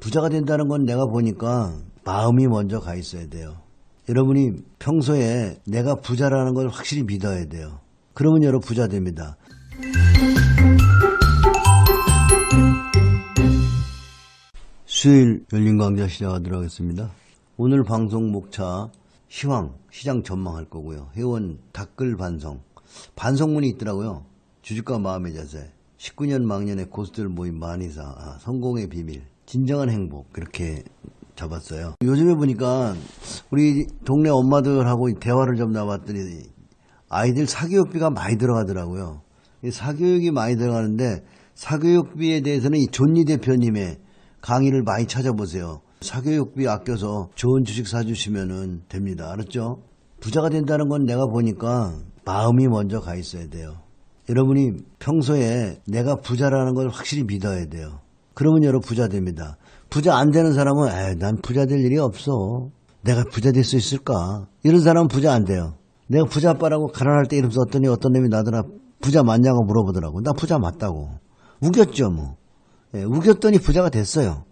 부자가 된다는 건 내가 보니까 마음이 먼저 가 있어야 돼요. 여러분이 평소에 내가 부자라는 걸 확실히 믿어야 돼요. 그러면 여러분 부자 됩니다. 수요일 열린 강좌 시작하도록 하겠습니다. 오늘 방송 목차 시황, 시장 전망할 거고요. 회원 댓글 반성. 반성문이 있더라고요. 주주가 마음의 자세. 19년 망년의 고수들 모임 만이사. 아, 성공의 비밀. 진정한 행복. 그렇게 잡았어요. 요즘에 보니까 우리 동네 엄마들하고 대화를 좀 나봤더니 아이들 사교육비가 많이 들어가더라고요. 이 사교육이 많이 들어가는데 사교육비에 대해서는 이 존니 대표님의 강의를 많이 찾아보세요. 사교육비 아껴서 좋은 주식 사주시면 됩니다. 알았죠? 부자가 된다는 건 내가 보니까 마음이 먼저 가 있어야 돼요. 여러분이 평소에 내가 부자라는 걸 확실히 믿어야 돼요. 그러면 여러분 부자 됩니다. 부자 안 되는 사람은 에이, 난 부자 될 일이 없어. 내가 부자 될 수 있을까? 이런 사람은 부자 안 돼요. 내가 부자 아빠라고 가난할 때 이러면서 어떤 어떤 놈이 나더라 부자 맞냐고 물어보더라고. 나 부자 맞다고. 우겼죠 뭐. 예, 우겼더니 부자가 됐어요.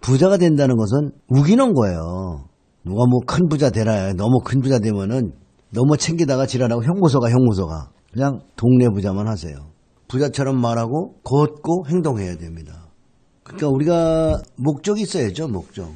부자가 된다는 것은 우기는 거예요. 누가 뭐 큰 부자 되라. 너무 큰 부자 되면은 너무 챙기다가 지랄하고 형무소가 형무소가. 그냥 동네 부자만 하세요. 부자처럼 말하고 걷고 행동해야 됩니다. 그러니까 우리가 목적이 있어야죠, 목적.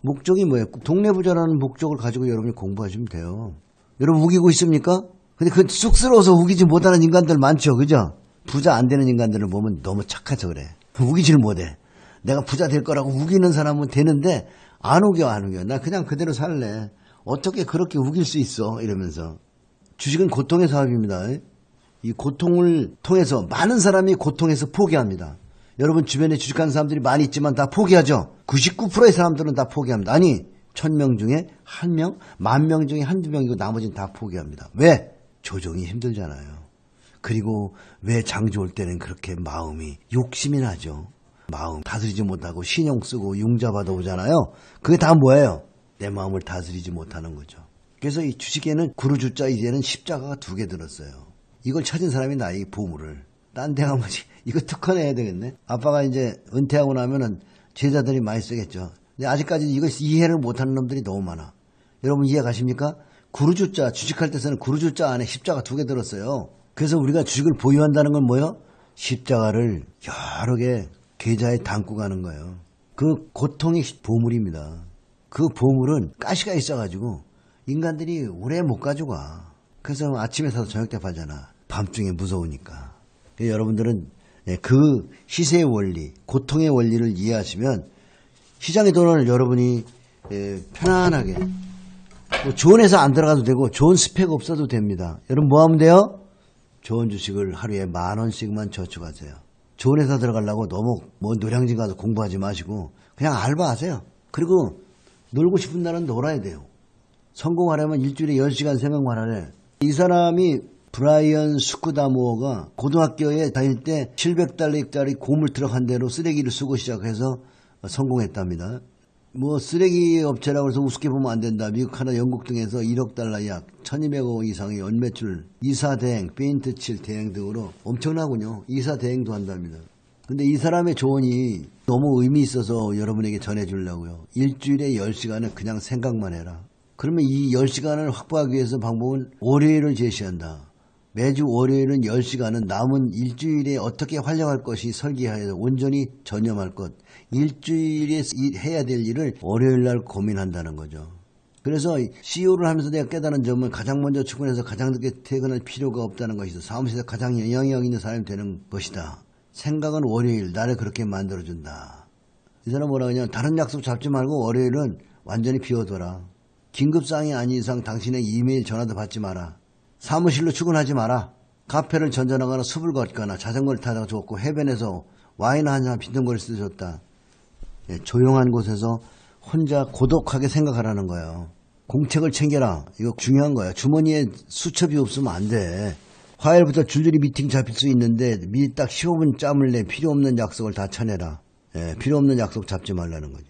목적이 뭐예요? 동네 부자라는 목적을 가지고 여러분이 공부하시면 돼요. 여러분 우기고 있습니까? 근데 그 쑥스러워서 우기지 못하는 인간들 많죠, 그죠? 부자 안 되는 인간들을 보면 너무 착해서 그래. 우기질 못해. 내가 부자 될 거라고 우기는 사람은 되는데 안 우겨, 안 우겨. 나 그냥 그대로 살래. 어떻게 그렇게 우길 수 있어? 이러면서. 주식은 고통의 사업입니다. 이 고통을 통해서 많은 사람이 고통에서 포기합니다. 여러분 주변에 주식하는 사람들이 많이 있지만 다 포기하죠. 99%의 사람들은 다 포기합니다. 아니 천 명 중에 한 명, 만 명 중에 한두 명이고 나머지는 다 포기합니다. 왜? 조정이 힘들잖아요. 그리고 왜장 좋을 때는 그렇게 마음이 욕심이 나죠. 마음 다스리지 못하고 신용 쓰고 융자 받아오잖아요. 그게 다 뭐예요? 내 마음을 다스리지 못하는 거죠. 그래서 이 주식에는 구루주자 이제는 십자가가 두 개 들었어요. 이걸 찾은 사람이 나이 보물을. 딴 데 가면 이거 특허 내야 되겠네. 아빠가 이제 은퇴하고 나면은 제자들이 많이 쓰겠죠. 근데 아직까지 이거 이해를 못하는 놈들이 너무 많아. 여러분 이해 가십니까? 구루주자 주식할 때 쓰는 구루주자 안에 십자가 두 개 들었어요. 그래서 우리가 주식을 보유한다는 건 뭐예요? 십자가를 여러 개 계좌에 담고 가는 거예요. 그 고통이 보물입니다. 그 보물은 가시가 있어가지고 인간들이 오래 못 가져가. 그래서 아침에 사서 저녁 때 팔잖아. 밤중에 무서우니까. 여러분들은 예, 그 시세의 원리, 고통의 원리를 이해하시면 시장의 돈을 여러분이 예, 편안하게 뭐 좋은 회사 안 들어가도 되고 좋은 스펙 없어도 됩니다. 여러분 뭐 하면 돼요? 좋은 주식을 하루에 만 원씩만 저축하세요. 좋은 회사 들어가려고 너무 뭐 노량진 가서 공부하지 마시고 그냥 알바하세요. 그리고 놀고 싶은 날은 놀아야 돼요. 성공하려면 일주일에 10시간 생각만 하래. 이 사람이 브라이언 스쿠다모어가 고등학교에 다닐 때 700달러짜리 고물 트럭 한 대로 쓰레기를 쓰고 시작해서 성공했답니다. 뭐 쓰레기 업체라고 해서 우습게 보면 안 된다. 미국 하나 영국 등에서 1억 달러 약 1200억 이상의 연매출, 이사 대행, 페인트 칠 대행 등으로 엄청나군요. 이사 대행도 한답니다. 근데 이 사람의 조언이 너무 의미 있어서 여러분에게 전해주려고요. 일주일에 10시간을 그냥 생각만 해라. 그러면 이 10시간을 확보하기 위해서 방법은 월요일을 제시한다. 매주 월요일은 10시간은 남은 일주일에 어떻게 활용할 것이 설계하여 온전히 전념할 것. 일주일에 이- 해야 될 일을 월요일 날 고민한다는 거죠. 그래서 CEO를 하면서 내가 깨달은 점은 가장 먼저 출근해서 가장 늦게 퇴근할 필요가 없다는 것이다. 사무실에서 가장 영향력 있는 사람이 되는 것이다. 생각은 월요일, 나를 그렇게 만들어준다. 이 사람 뭐라 그러냐. 다른 약속 잡지 말고 월요일은 완전히 비워둬라. 긴급사항이 아닌 이상 당신의 이메일 전화도 받지 마라. 사무실로 출근하지 마라. 카페를 전전하거나 숲을 걷거나 자전거를 타다가 좋고 해변에서 와인 한 잔 빈둥거릴 수도 좋다. 예, 조용한 곳에서 혼자 고독하게 생각하라는 거예요. 공책을 챙겨라. 이거 중요한 거야. 주머니에 수첩이 없으면 안 돼. 화요일부터 줄줄이 미팅 잡힐 수 있는데 미리 딱 15분 짬을 내 필요 없는 약속을 다 쳐내라. 예, 필요 없는 약속 잡지 말라는 거지.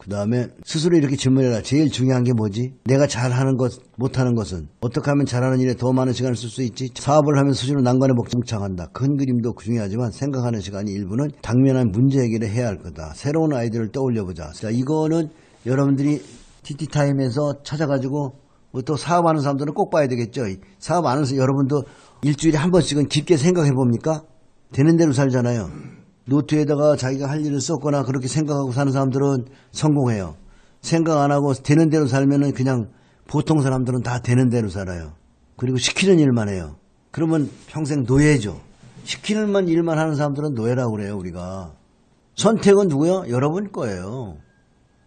그 다음에 스스로 이렇게 질문해라. 제일 중요한 게 뭐지? 내가 잘하는 것, 못하는 것은 어떻게 하면 잘하는 일에 더 많은 시간을 쓸 수 있지? 사업을 하면 스스로 난관에 복창한다. 큰 그림도 중요하지만 생각하는 시간이 일부는 당면한 문제 해결을 해야 할 거다. 새로운 아이디어를 떠올려보자. 자, 이거는 여러분들이 TT타임에서 찾아가지고 뭐또 사업하는 사람들은 꼭 봐야 되겠죠. 사업 안 해서 여러분도 일주일에 한 번씩은 깊게 생각해 봅니까? 되는 대로 살잖아요. 노트에다가 자기가 할 일을 썼거나 그렇게 생각하고 사는 사람들은 성공해요. 생각 안 하고 되는 대로 살면은 그냥 보통 사람들은 다 되는 대로 살아요. 그리고 시키는 일만 해요. 그러면 평생 노예죠. 시키는 만 일만 하는 사람들은 노예라고 그래요, 우리가. 선택은 누구요? 여러분 거예요.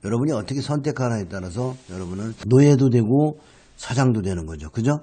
여러분이 어떻게 선택하나에 따라서 여러분은 노예도 되고 사장도 되는 거죠. 그죠?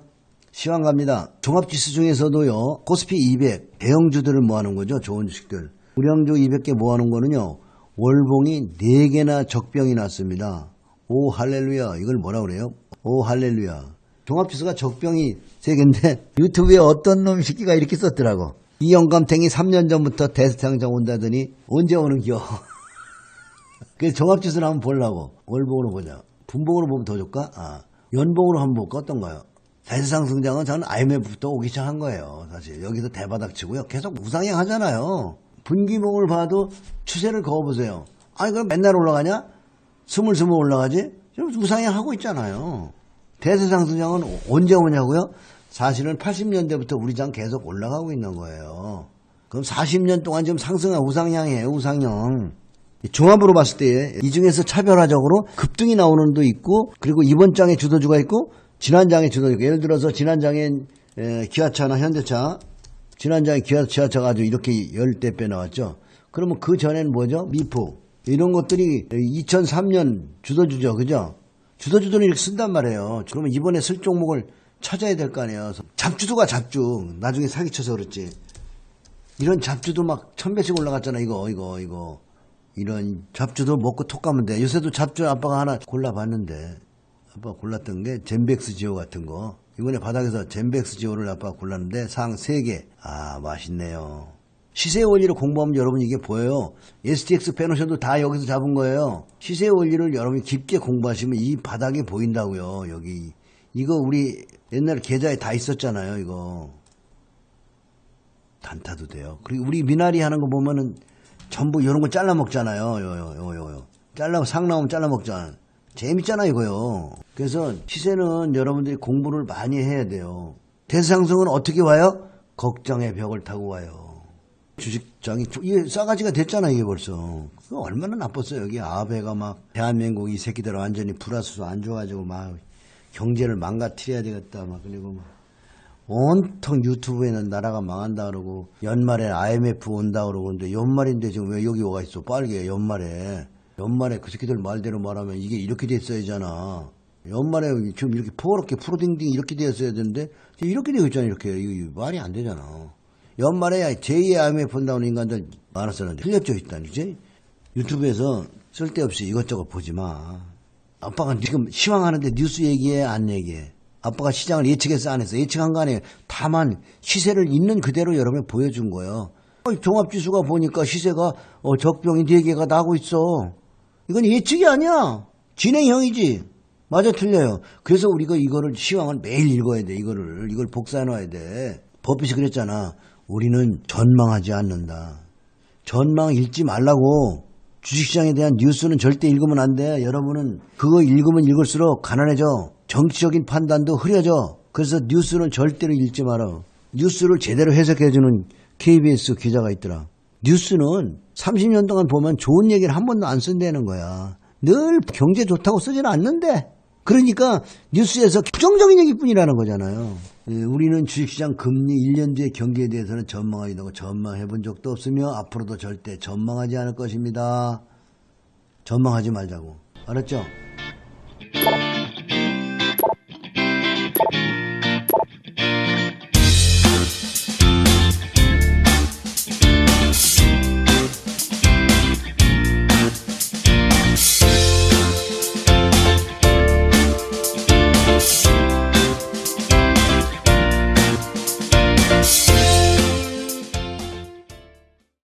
시황 갑니다. 종합지수 중에서도요, 코스피 200, 대형주들을 모아놓은 거죠. 좋은 주식들. 우량주 200개 모아놓은 거는요, 월봉이 4개나 적병이 났습니다. 오, 할렐루야. 이걸 뭐라 그래요? 오, 할렐루야. 종합지수가 적병이 3개인데, 유튜브에 어떤 놈 새끼가 이렇게 썼더라고. 이 영감탱이 3년 전부터 테스트항장 온다더니, 언제 오는겨? 그래서 종합지수를 한번 보려고 월봉으로 보자. 분봉으로 보면 더 좋을까? 아, 연봉으로 한번 볼까? 어떤가요? 대상승장은 저는 IMF부터 오기 시작한 거예요. 사실 여기서 대바닥 치고요. 계속 우상향 하잖아요. 분기봉을 봐도 추세를 그어보세요. 아니 그럼 맨날 올라가냐? 스물스물 올라가지? 지금 우상향 하고 있잖아요. 대세 상승장은 언제 오냐고요? 사실은 80년대부터 우리 장 계속 올라가고 있는 거예요. 그럼 40년 동안 지금 상승한 우상향이에요, 우상향. 종합으로 봤을 때 이 중에서 차별화적으로 급등이 나오는 도 있고 그리고 이번 장에 주도주가 있고 지난 장에 주도주가 예를 들어서 지난 장엔 에, 기아차나 현대차 지난 장에 기아, 지하차가 아주 이렇게 열대 배 나왔죠. 그러면 그 전에는 뭐죠? 미포 이런 것들이 2003년 주도주죠, 그죠? 주도주들은 이렇게 쓴단 말이에요. 그러면 이번에 쓸 종목을 찾아야 될 거 아니에요. 잡주도가 잡주. 나중에 사기쳐서 그렇지. 이런 잡주도 막 천배씩 올라갔잖아, 이거, 이거, 이거. 이런 잡주도 먹고 톡 가면 돼. 요새도 잡주 아빠가 하나 골라봤는데, 아빠가 골랐던 게 젠백스 지오 같은 거. 이번에 바닥에서 젠백스 지오를 아빠가 골랐는데 상 3개. 아, 맛있네요. 시세 원리를 공부하면 여러분 이게 보여요. STX 페노션도 다 여기서 잡은 거예요. 시세 원리를 여러분이 깊게 공부하시면 이 바닥이 보인다고요. 여기. 이거 우리 옛날에 계좌에 다 있었잖아요. 이거. 단타도 돼요. 그리고 우리 미나리 하는 거 보면은 전부 이런 거 잘라 먹잖아요. 요, 요, 요, 요, 요. 잘라, 상 나오면 잘라 먹잖아. 재밌잖아, 이거요. 그래서 시세는 여러분들이 공부를 많이 해야 돼요. 대상승은 어떻게 와요? 걱정의 벽을 타고 와요. 주식장이, 이게 싸가지가 됐잖아, 이게 벌써. 얼마나 나빴어요, 여기. 아베가 막, 대한민국 이 새끼들 완전히 불화수소 안 좋아가지고 막, 경제를 망가뜨려야 되겠다, 막, 그리고 막. 온통 유튜브에는 나라가 망한다 그러고 연말에 IMF 온다 그러고 근데 연말인데 지금 왜 여기 와 있어 빨개 연말에 연말에 그 새끼들 말대로 말하면 이게 이렇게 됐어야잖아 연말에 지금 이렇게 포렇게 프로딩딩 이렇게 되었어야 되는데 이렇게 되어 있잖아 이렇게 이거 말이 안 되잖아 연말에 제2의 IMF 온다는 인간들 많았었는데 틀렸죠 일단 이제 유튜브에서 쓸데없이 이것저것 보지 마 아빠가 지금 시황하는데 뉴스 얘기해 안 얘기해 아빠가 시장을 예측해서 안 했어. 예측한 거 아니에요. 다만 시세를 있는 그대로 여러분이 보여준 거예요. 어, 종합지수가 보니까 시세가 어, 적병이 4개가 나고 있어. 이건 예측이 아니야. 진행형이지. 맞아 틀려요. 그래서 우리가 이거를 시황을 매일 읽어야 돼. 이거를 이걸 복사해 놔야 돼. 버핏이 그랬잖아. 우리는 전망하지 않는다. 전망 읽지 말라고. 주식시장에 대한 뉴스는 절대 읽으면 안 돼. 여러분은 그거 읽으면 읽을수록 가난해져. 정치적인 판단도 흐려져. 그래서 뉴스는 절대로 읽지 마라. 뉴스를 제대로 해석해주는 KBS 기자가 있더라. 뉴스는 30년 동안 보면 좋은 얘기를 한 번도 안 쓴다는 거야. 늘 경제 좋다고 쓰지는 않는데. 그러니까 뉴스에서 부정적인 얘기뿐이라는 거잖아요. 예, 우리는 주식시장 금리 1년 뒤의 경기에 대해서는 전망하기 고 전망해 본 적도 없으며 앞으로도 절대 전망하지 않을 것입니다. 전망하지 말자고. 알았죠?